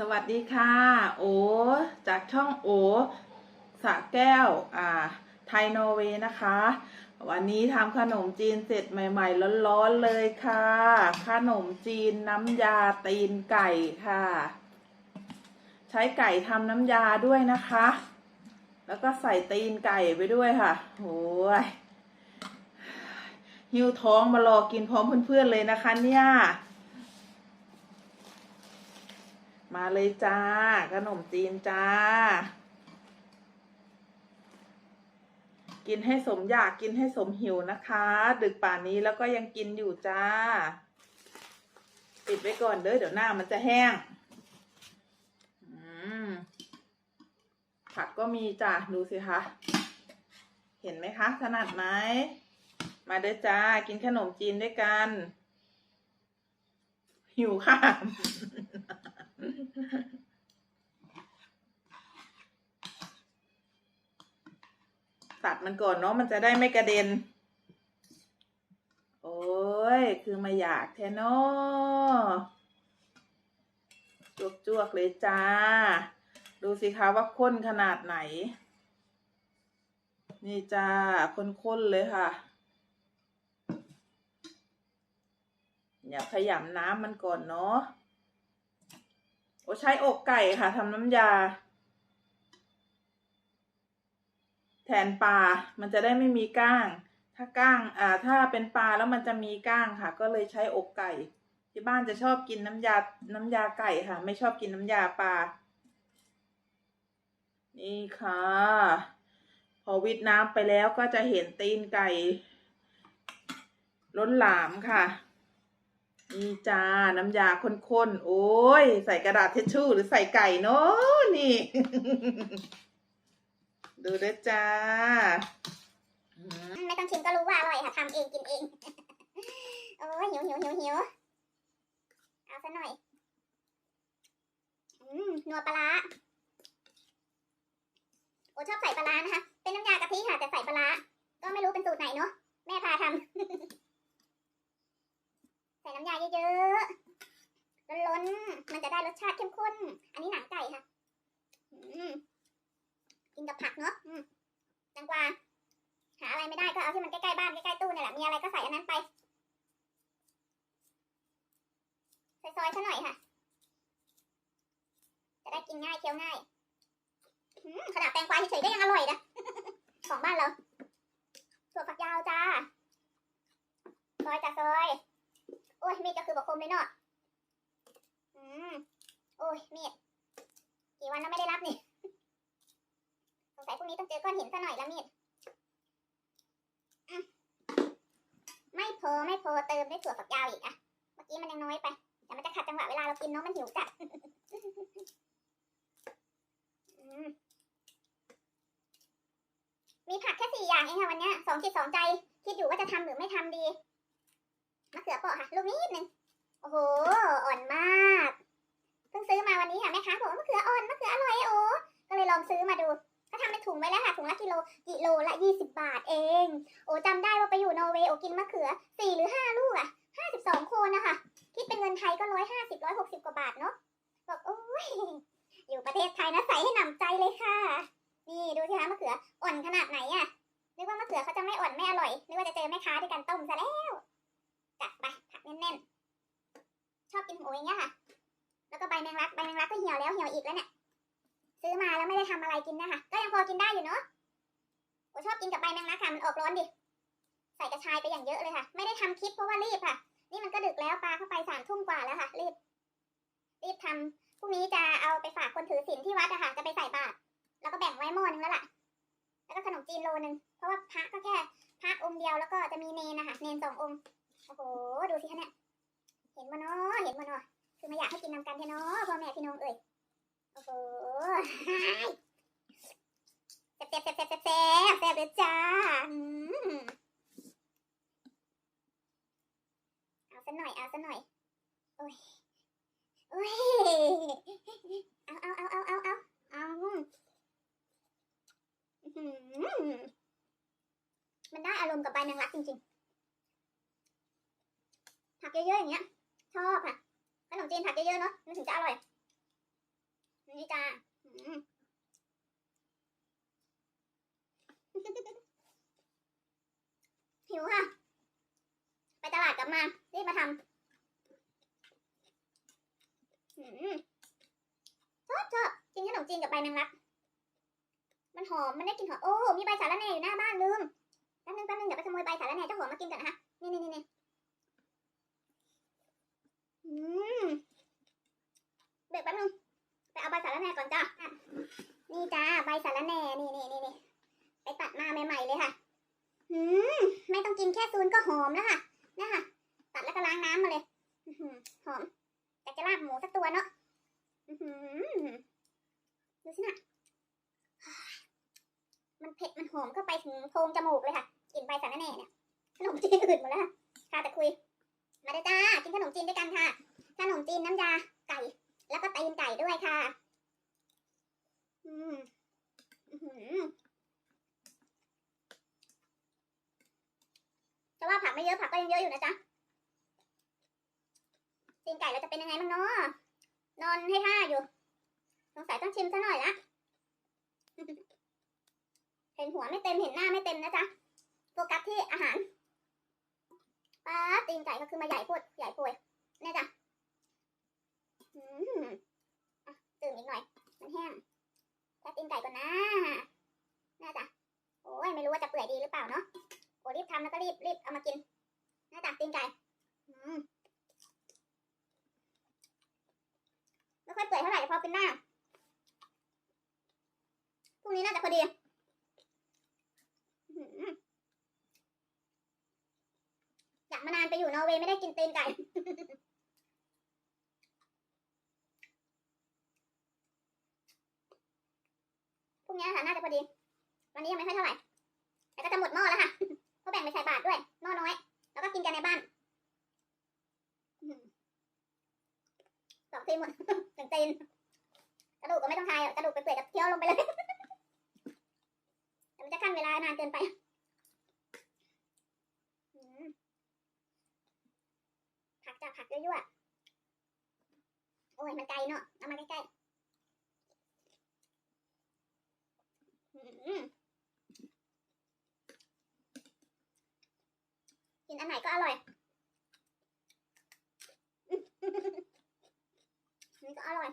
สวัสดีค่ะ โอ จากช่องโอสะแก้ว อ่า ไทยนอร์เวย์นะคะ วันนี้ทำขนมจีนเสร็จใหม่ ๆ ร้อน ๆ เลยค่ะ ขนมจีนน้ำยาตีนไก่ค่ะ ใช้ไก่ทำน้ำยาด้วยนะคะ แล้วก็ใส่ตีนไก่ไปด้วยค่ะโอ้ยหิวท้องมารอกินพร้อมเพื่อนๆเลยนะคะเนี่ย มาเลยจ้า ขนมจีนจ้า กินให้สมอยากกินให้สมหิวนะคะ ดึกป่านนี้แล้วก็ยังกินอยู่จ้า ปิดไว้ก่อนเด้อเดี๋ยวหน้ามันจะแห้งผักก็มีจ้าดูสิคะ เห็นไหมคะถนัดไหม มาเด้อจ้า กินขนมจีนด้วยกัน หิวค่ะ ตัดมันก่อนเนาะมันจะได้ไม่กระเด็น โอ้ย คือมาอยากแทนอจวกจวกๆเลยจ้า ดูสิคะว่าข้นขนาดไหน นี่จ้าข้นๆเลยค่ะอย่าขยำน้ำมันก่อนเนาะ โอใช้อกไก่ค่ะทำน้ำยา แทนปลา มันจะได้ไม่มีก้าง ถ้าก้าง อ่า ถ้าเป็นปลาแล้วมันจะมีก้างค่ะ ก็เลยใช้อกไก่ ที่บ้านจะชอบกินน้ำยา น้ำยาไก่ค่ะ ไม่ชอบกินน้ำยาปลา นี่ค่ะ พอวิดน้ำไปแล้วก็จะเห็นตีนไก่ล้นหลามค่ะ นี่จ้าน้ำยาข้นๆ โอ้ย ใส่กระดาษทิชชู่หรือใส่ไก่เนาะนี่ ดูด้วยจ้า ไม่ต้องชิมก็รู้ว่าอร่อยค่ะทำเองกินเอง โอ้ยหิวหิวหิวหิวเอาซะหน่อย อืมนัวปลาโอชอบใส่ปลานะคะ เป็นน้ำยากะทิค่ะ แต่ใส่ปลาร้าก็ไม่รู้เป็นสูตรไหนเนาะแม่พาทำ ใส่น้ำยาเยอะๆล้นๆมันจะได้รสชาติเข้มข้น อันนี้หนังไก่ค่ะกินกับผักเนาะอืมแตงกวาหาอะไรไม่ได้ก็เอาที่มันใกล้ๆบ้านใกล้ๆตู้นี่แหละมีอะไรก็ใส่อันนั้นไปซอยๆซะหน่อยค่ะ จะได้กินง่ายเคี้ยวง่ายขนาดแตงกวาเฉยๆก็ยังอร่อยนะของบ้านเราถั่วฝักยาวจ้าซอยจ้าซอย โอ้ยมีดก็คือบอกคมเลยเนาะอืมโอ้ยมีดกี่วันแล้วไม่ได้รับนี่ สงสัยพรุ่งนี้ต้องเจอก้อนหินซะหน่อยละมีด ไม่พอไม่พอเติมด้วยถั่วฝักยาวอีกอะเมื่อกี้มันยังน้อยไปแต่มันจะขัดจังหวะเวลาเรากินเนาะมันหิวจัด อืมมีผักแค่สี่อย่างเองค่ะวันเนี้ยสองจิตสองใจ คิดอยู่ว่าจะทำหรือไม่ทำดีมะเขือเปราะค่ะลูกนิดนึงโอ้โห อ่อนมากเพิ่งซื้ อะแม่ค้าบอกว่ามะเขืออ่อนมะเขืออร่อยโอ้ก็เลยลองซื้อมาดูก็ทำเป็นถุงไว้แล้วค่ะถุงละกิโลกิโลละยี่สิบบาทเอง โอ้จำได้ว่าไปอยู่นอร์เวย์โอ้กินมะเขือสี่หรือห้าลูกอะห้าสิบสองคนนะคะคิดเป็นเงินไทยก็ร้อยห้าสิบร้อยหกสิบกว่าบาทเนาะบอกโอ้ยอยู่ประเทศไทยนะใส่ให้หนำใจเลยค่ะ นี่ดูสิคะมะเขืออ่อนขนาดไหนอะนึกว่ามะเขือเขาจะไม่อ่อนไม่อร่อยนึกว่าจะเจอแม่ค้าด้วยกันต้มซะแล้วจัดไปผักแน่นๆชอบกินหมูอย่างเงี้ยค่ะ แล้วก็ใบแมงลัก ใบแมงลักก็เหี่ยวแล้วเหี่ยวอีกแล้วเนี่ย ซื้อมาแล้วไม่ได้ทำอะไรกินนะคะ ก็ยังพอกินได้อยู่เนาะโอชอบกินกับใบแมงลักค่ะ มันออกร้อนดิ ใส่กระชายไปอย่างเยอะเลยค่ะ ไม่ได้ทำคลิปเพราะว่ารีบค่ะ นี่มันก็ดึกแล้วปลาเข้าไปสามทุ่มกว่าแล้วค่ะ รีบ รีบทำพรุ่งนี้จะเอาไปฝากคนถือศีลที่วัดอะค่ะ จะไปใส่บาตร แล้วก็แบ่งไว้หม้อนึงแล้วล่ะ แล้วก็ขนมจีนโลนึง เพราะว่าพระก็แค่พระองค์เดียวแล้วก็จะมีเนนนะคะ เนนสององค์ โอ้โห ดูสิคะเนี่ย เห็นมาเนาะเห็นมาเนาะ คือไม่อยากให้กินนำกันเทนาะพ่อแม่พี่น้องเอ่ยโอ้โหแซ่บแซ่บแซ่บแซ่บแซ่บแซ่บเลยจ้าอืมเอาซะหน่อยเอาซะหน่อยโอ้ยโอ้ยเอาเอาเอาเอาเอาเอาเอาอื้อหือมันได้อารมณ์กับใบแมงลักจริงๆผักเยอะๆอย่างเงี้ยชอบค่ะ ขนมจีนผักเยอะๆเนาะมันถึงจะอร่อย นี่จ้าหิวค่ะ ไปตลาดกลับมา รีบมาทำชอบชอบกินขนมจีนกับใบแมงลัก มันหอม มันได้กลิ่นหอม โอ้ มีใบสาระแหน่อยู่หน้าบ้านลืม แป๊บนึงแป๊บนึงเดี๋ยวไปขโมยใบสาระแหน่เจ้าหัวมากินก่อนนะคะ นี่นี่นี่นี่อืมเบรกแป๊บนึง ไปเอาใบสาระแหน่ก่อนจ้านี่จ้า ใบสาระแหน่นี่นี่นี่นี่ไปตัดมาใหม่ๆเลยค่ะอืมไม่ต้องกินแค่ซูนก็หอมแล้วค่ะนี่ค่ะตัดแล้วก็ล้างน้ำมาเลยหอหอมแต่จะลาบหมูสักตัวเนาะดูสินะมันเผ็ดมันหอมเข้าไปถึงโพรงจมูกเลยค่ะกลิ่นใบสาระแหน่เนี่ยขนมจีนอื่นหมดแล้วค่ะค่ะแต่คุย มาเด้อจ้ากินขนมจีนด้วยกันค่ะขนมจีนน้ำยาไก่ แล้วก็ตีนไก่ด้วยค่ะ อืม แต่ว่าผักไม่เยอะผักก็ยังเยอะอยู่นะจ๊ะตีนไก่เราจะเป็นยังไงบ้างเนาะนอนให้ท่าอยู่ สงสัยต้องชิมซะหน่อยละเห็นหัวไม่เต็มเห็นหน้าไม่เต็มนะจ๊ะโฟกัสที่อาหารป้าตีนไก่ก็คือมาใหญ่พูดใหญ่ป่วยเนี่ยจ้ะอืมอะตื่นอีกหน่อย มันแห้งแค่ตีนไก่ก่อนนะน่าจ้ะโอ้ยไม่รู้ว่าจะเปื่อยดีหรือเปล่าเนาะ โอ้ รีบรีบเอามากินหน้าตาตีนไก่ไม่ค่อยเปื่อยเท่าไหร่พอเป็นหน้าพรุ่งนี้น่าจะพอดีอยากมานานไปอยู่นอร์เวย์ไม่ได้กินตีนไก่พรุ่งนี้ค่ะน่าจะพอดี วันนี้ยังไม่ค่อยเท่าไหร่แต่ก็จะหมดหม้อแล้วค่ะ งไปใส่บาตรด้วยน้อน้อย แล้วก็กินกันในบ้านสองทีหมดหนึ่งตีนกระดูกก็ไม่ต้องทายกกระดูกไปเปื่อยกับเคี้ยวลงไปเลยแต่มันจะขั้นเวลานานเกินไปอืมผักจากผักยั่วๆโอ้ยมันไกลเนาะเอามาใกล้ๆอืม กินอันไหนก็อร่อย นี่ก็อร่อย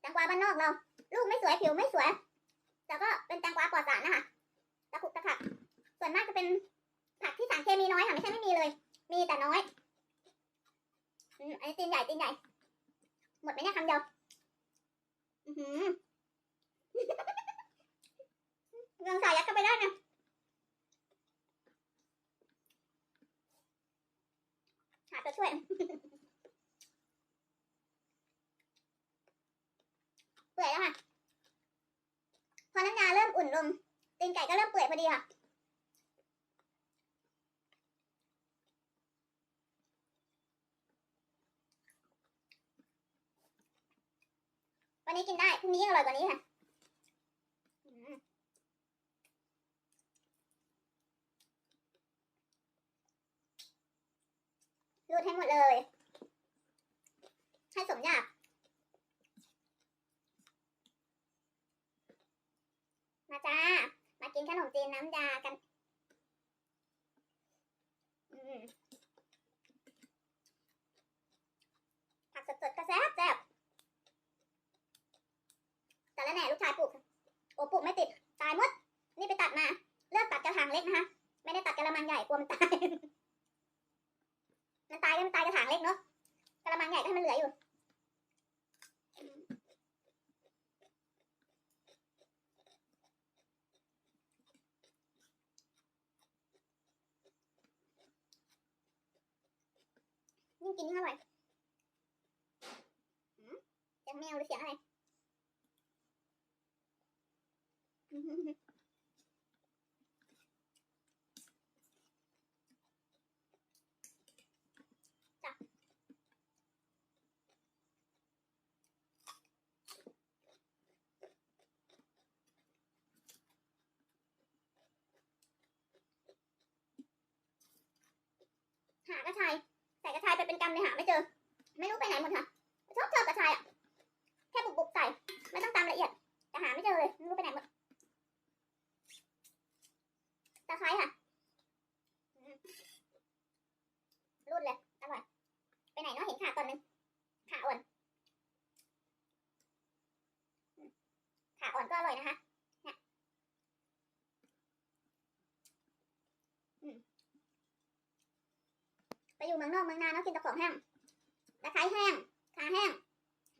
แตงกวาบ้านนอกเรา ลูกไม่สวยผิวไม่สวย แต่ก็เป็นแตงกวาปลอดสารนะคะ ตะขุกตะขัก ส่วนมากจะเป็นผักที่สารเคมีน้อยค่ะ ไม่ใช่ไม่มีเลย มีแต่น้อย อืมอันนี้ตีนใหญ่ตีนใหญ่ หมดไหมเนี่ยคำเดียว อือหือ เงืองสายยัดเข้าไปได้นะหาตัวช่วยเปื่อยแล้วค่ะ พอน้ำยาเริ่มอุ่นลงตีนไก่ก็เริ่มเปื่อยพอดีค่ะวันนี้กินได้พรุ่งนี้ยิ่งอร่อยกว่านี้ค่ะอืม รูดให้หมดเลย ให้สมอยากมาจ้า มากินขนมจีนน้ำยากัน ผักสดๆก็แซ่บแซ่บแต่ละแหน่ลูกชายปลูก โอ้ปลูกไม่ติด ตายหมด นี่ไปตัดมา เลือกตัดกระถางเล็กนะคะ ไม่ได้ตัดกระมังใหญ่กลัวมันตาย นตายก็มันตายกระถางเล็กเนาะกระมังใหญ่ก็ให้มันเหลืออยู่ยิ่งกินยิ่งอร่อยหืมเสียงแมวหรือเสียงอะไร ระชายใส่กระชายไปเป็นกรรมในหาไม่เจอ ไม่รู้ไปไหนหมดค่ะชอบเจอกระชายอะแค่บุบบุกใส่ไม่ต้องตามละเอียดแต่หาไม่เจอเลยไม่รู้ไปไหนหมดกระชายค่ะ กินแต่ของแห้งตะไคร้แห้งขาแห้ง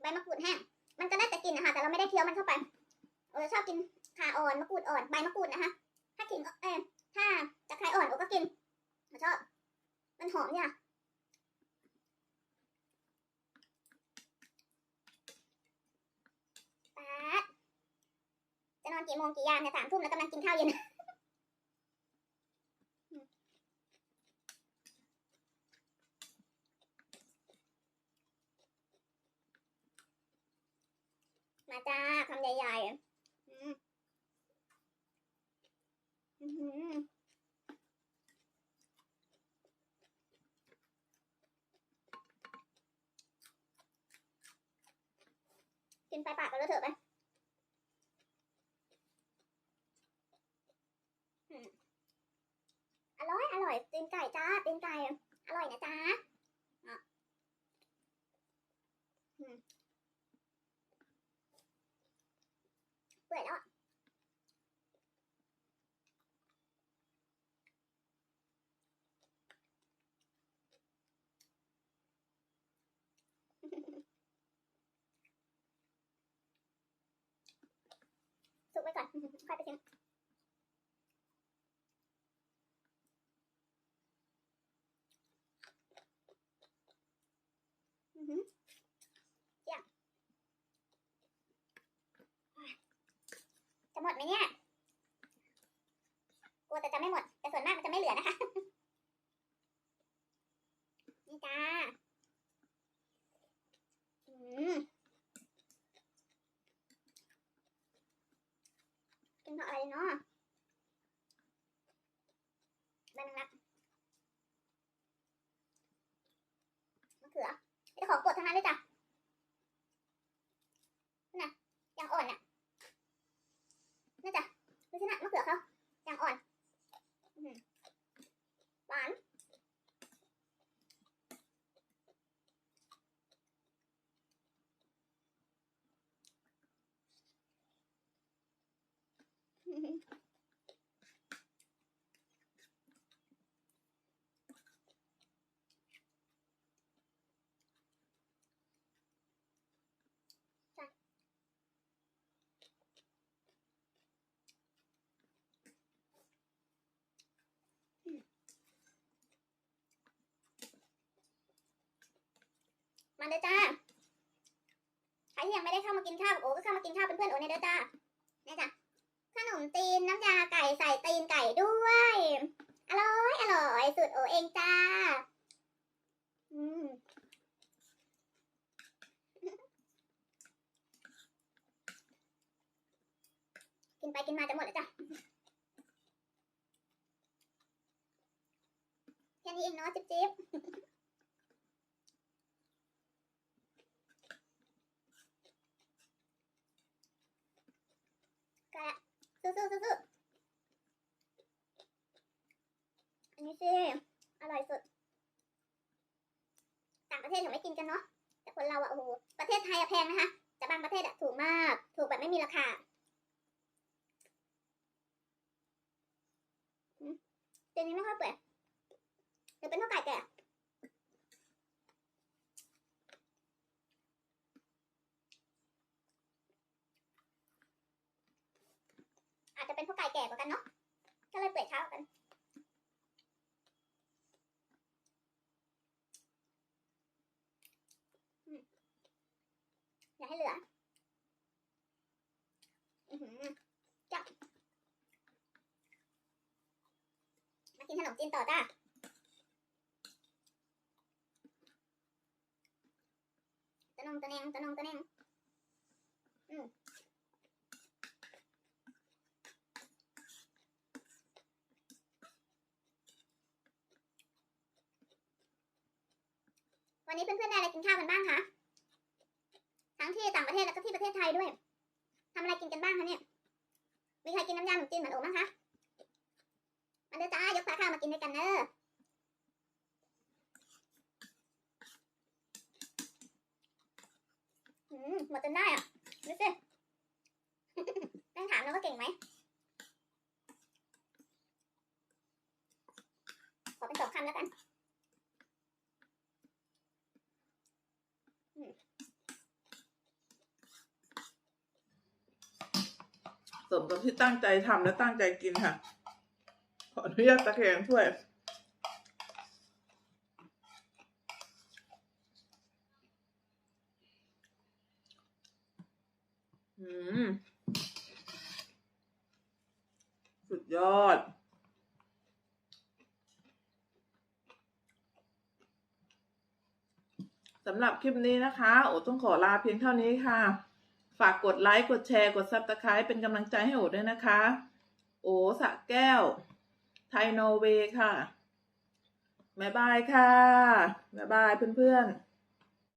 ใบมะกรูดแห้ง มันจะได้แต่กลินนะคะ แต่เราไม่ได้เคี้ยวมันเข้าไปโอ้ชอบกินขาอ่อนมะกรูดอ่อนใบมะกรูดนะคะ ถ้าขิงเออถ้าตะไคร้อ่อนโอก็กินเราชอบ มันหอมเนี่ยป๊าดจะนอนกี่โมงกี่ยามเนี่ยสามทุ่มแล้วกำลังกินข้าวเย็น มาจ้าคำใหญ่ๆอืมอื้อหือ กินไปปากกันแล้วเถอะไปอืมอร่อย อร่อยตีนไก่จ้าตีนไก่ อร่อยนะจ้าอะอืม เปื่อยแล้วอะ สุกไปก่อน ค่อยไปชิมอื้อหือเยี่ยมจะหมดไหมเนี่ย กลัวแต่จะไม่หมด แต่ส่วนมากมันจะไม่เหลือนะคะ นี่จ้า อืมกินกับอะไรเนาะใบแมงลักมะเขือเป็นของโปรด ทั้งนั้นเลยจ้ะน่ะยังอ่อนอะน่าจะดูสินะมะเขือเขายังอ่อนอื้อหือหวานจ้ะ มาเด้อจ้า ใครที่ยังไม่ได้เข้ามากินข้าวกับโอ้ก็เข้ามากินข้าวเป็นเพื่อนโอ้ในเด้อจ้าเนี่ยจ้ะขนมตีนน้ำยาไก่ใส่ตีนไก่ด้วย อร่อยอร่อยสูตรโอเองจ้า อืมกินไปกินมาจะหมดแล้วจ้ะแค่นี้เองเนาะจิ๊บจิ๊บ ก็สู้สู้สู้สู้อันนี้สิอร่อยสุด ต่างประเทศถึงไม่กินกันเนาะ แต่คนเราอะโอ้โห ประเทศไทยอะแพงนะคะ แต่บางประเทศอะถูกมาก ถูกแบบไม่มีราคาอืมเจนนี้ไม่ค่อยเปื่อยเดี๋ยวเป็นเท่าไก่แก่อาจจะเป็นเพราะไก่แก่กว่ากันเนาะ ก็เลยเปื่อยเช้ากว่ากัน อืมอย่าให้เหลือ อือหือจับมา กินต่อจ้าตะนงตะแนงตะนงตะแนงอืมวันนี้เพื่อนๆได้อะไรกินข้าวกันบ้างคะ หมดจนได้อะดูสิแม่ถามแล้วงก็เก่งไหมขอเป็นสองคำแล้วกันสมกับที่ตั้งใจทำและตั้งใจกินค่ะ ขออนุญาตตะแคงถ้วย สุดยอด สำหรับคลิปนี้นะคะ โอต้องขอลาเพียงเท่านี้ค่ะ ฝากกดไลค์ กดแชร์ กดซับสไคร b ์เป็นกำลังใจให้โอด้วยนะคะ โอสะแก้ว ไทยโนเวย์ค่ะ บ๊ายบายค่ะ บ๊ายบายเพื่อนๆ